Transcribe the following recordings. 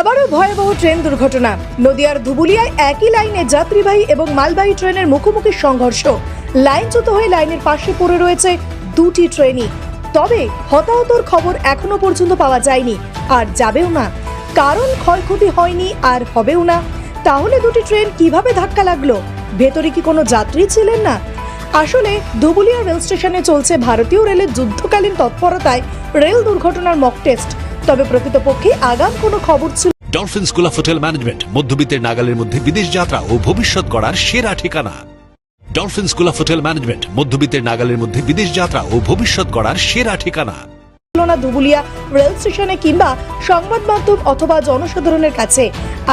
আবারও ভয়াবহ ট্রেন দুর্ঘটনা। নদিয়ার ধুবুলিয়ায় একই লাইনে যাত্রীবাহী এবং মালবাহী ট্রেনের মুখোমুখি সংঘর্ষ। লাইনচ্যুত হয়ে লাইনের পাশে পড়ে রয়েছে দুটি ট্রেনই। তবে হতাহতর খবর এখনও পর্যন্ত পাওয়া যায়নি। আর যাবেও না। কারণ ক্ষয়ক্ষতি হয়নি আর হবেও না। তাহলে দুটি ট্রেন কীভাবে ধাক্কা লাগল? ভেতরে কি কোনো যাত্রী ছিলেন না? আসলে ধুবুলিয়া রেল স্টেশনে চলছে ভারতীয় রেলের যুদ্ধকালীন তৎপরতায় রেল দুর্ঘটনার মক টেস্ট। তবে প্রকৃতপক্ষে আগাম কোনো খবর ছিল Dolphin School of Hotel Management মধ্যবিত্তের নাগালের মধ্যে বিদেশ যাত্রা ও ভবিষ্যৎ গড়ার সেরা ঠিকানা। Dolphin school of hotel management মধ্যবিত্তের নাগালের মধ্যে বিদেশ যাত্রা ও ভবিষ্যৎ গড়ার সেরা ঠিকানা। না দুবুলিয়া রেল স্টেশনে কিংবা সংবাদ মাধ্যম অথবা জনসাধারণের কাছে।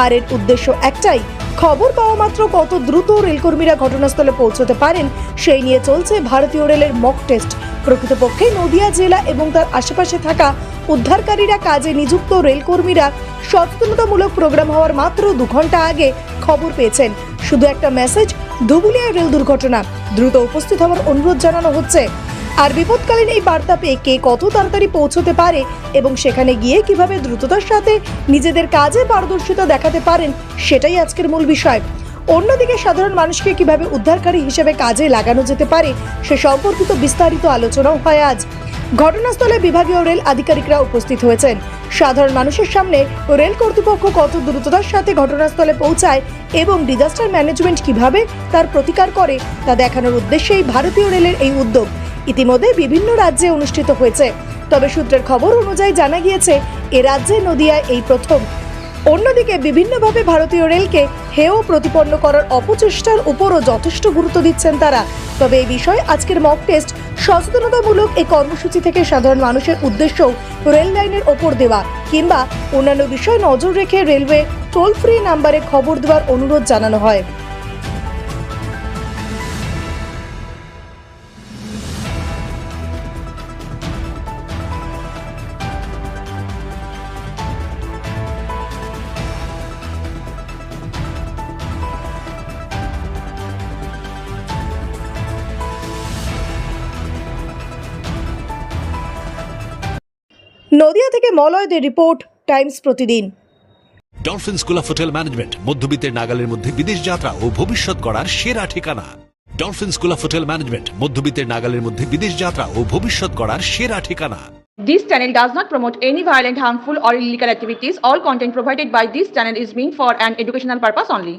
আর এর উদ্দেশ্য একটাই খবর পাওয়া মাত্র কত দ্রুত রেলকর্মীরা ঘটনাস্থলে পৌঁছতে পারেন, সেই নিয়ে চলছে ভারতীয় রেলের মক টেস্ট প্রকৃতপক্ষে নদিয়া জেলা এবং তার আশেপাশে থাকা উদ্ধারকারীরা কাজে নিযুক্ত রেলকর্মীরা সচেতনতামূলক প্রোগ্রাম হওয়ার মাত্র দু ঘণ্টা আগে খবর পেয়েছেন। শুধু একটা মেসেজ ধুবুলিয়া রেল দুর্ঘটনা। দ্রুত উপস্থিত হওয়ার অনুরোধ জানানো হচ্ছে। আর বিপদকালীন এই বার্তা পেয়ে কে কত তাড়াতাড়ি পৌঁছতে পারে এবং সেখানে গিয়ে কীভাবে দ্রুততার সাথে নিজেদের কাজে পারদর্শিতা দেখাতে পারেন, সেটাই আজকের মূল বিষয়। অন্যদিকে সাধারণ মানুষকে কীভাবে উদ্ধারকারী হিসেবে কাজে লাগানো যেতে পারে, সে সম্পর্কিত বিস্তারিত আলোচনাও হয় আজ। ঘটনাস্থলে বিভাগীয় রেল আধিকারিকরা উপস্থিত হয়েছেন। সাধারণ মানুষের সামনে রেল কর্তৃপক্ষ কত দ্রুততার সাথে ঘটনাস্থলে পৌঁছায় এবং ডিজাস্টার ম্যানেজমেন্ট কীভাবে তার প্রতিকার করে, তা দেখানোর উদ্দেশ্যেই ভারতীয় রেলের এই উদ্যোগ। ইতিমধ্যে বিভিন্ন রাজ্যে অনুষ্ঠিত হয়েছে। তবে সূত্রের খবর অনুযায়ী জানা গিয়েছে, এ রাজ্যে নদিয়ায় এই প্রথম। অন্যদিকে বিভিন্নভাবে ভারতীয় রেলকে হেয় প্রতিপন্ন করার অপচেষ্টার উপরও যথেষ্ট গুরুত্ব দিচ্ছেন তারা। তবে এই বিষয়ে আজকের মক টেস্ট সচেতনতামূলক এই কর্মসূচি থেকে সাধারণ মানুষের উদ্দেশ্যও রেল লাইনের ওপর দেওয়া, কিংবা অন্যান্য বিষয় নজর রেখে রেলওয়ে টোল ফ্রি নাম্বারে খবর দেওয়ার অনুরোধ জানানো হয়। নদিয়া থেকে মলয়দের report Times Pratidin Dolphin School of Hotel Management মধ্যবিত্তের নাগালের মধ্যে বিদেশ যাত্রা ও ভবিষ্যৎ গড়ার সেরা ঠিকানা Dolphin school of hotel management মধ্যবিত্তের নাগালের মধ্যে বিদেশ যাত্রা ও ভবিষ্যৎ গড়ার সেরা ঠিকানা This channel does not promote any violent, harmful, or illegal activities. All content provided by this channel is meant for an educational purpose only.